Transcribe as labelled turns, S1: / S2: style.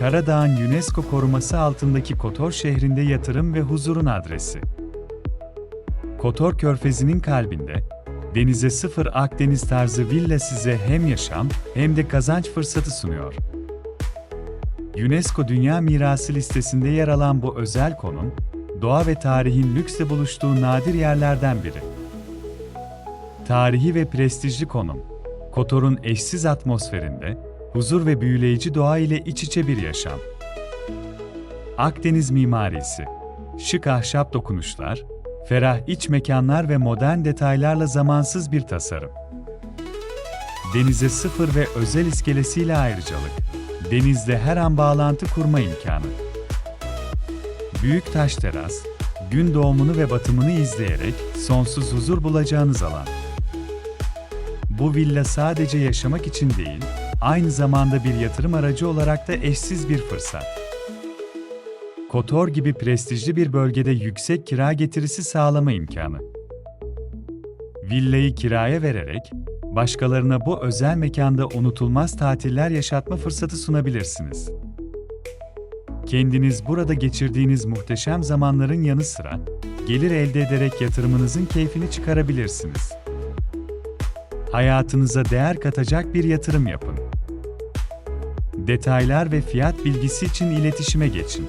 S1: Karadağ'ın UNESCO koruması altındaki Kotor şehrinde yatırım ve huzurun adresi. Kotor Körfezi'nin kalbinde, denize sıfır Akdeniz tarzı villa size hem yaşam hem de kazanç fırsatı sunuyor. UNESCO Dünya Mirası listesinde yer alan bu özel konum, doğa ve tarihin lüksle buluştuğu nadir yerlerden biri. Tarihi ve prestijli konum, Kotor'un eşsiz atmosferinde, huzur ve büyüleyici doğa ile iç içe bir yaşam. Akdeniz mimarisi, şık ahşap dokunuşlar, ferah iç mekanlar ve modern detaylarla zamansız bir tasarım. Denize sıfır ve özel iskelesiyle ayrıcalık, denizde her an bağlantı kurma imkanı. Büyük taş teras, gün doğumunu ve batımını izleyerek sonsuz huzur bulacağınız alan. Bu villa sadece yaşamak için değil, aynı zamanda bir yatırım aracı olarak da eşsiz bir fırsat. Kotor gibi prestijli bir bölgede yüksek kira getirisi sağlama imkanı. Villayı kiraya vererek, başkalarına bu özel mekanda unutulmaz tatiller yaşatma fırsatı sunabilirsiniz. Kendiniz burada geçirdiğiniz muhteşem zamanların yanı sıra, gelir elde ederek yatırımınızın keyfini çıkarabilirsiniz. Hayatınıza değer katacak bir yatırım yapın. Detaylar ve fiyat bilgisi için iletişime geçin.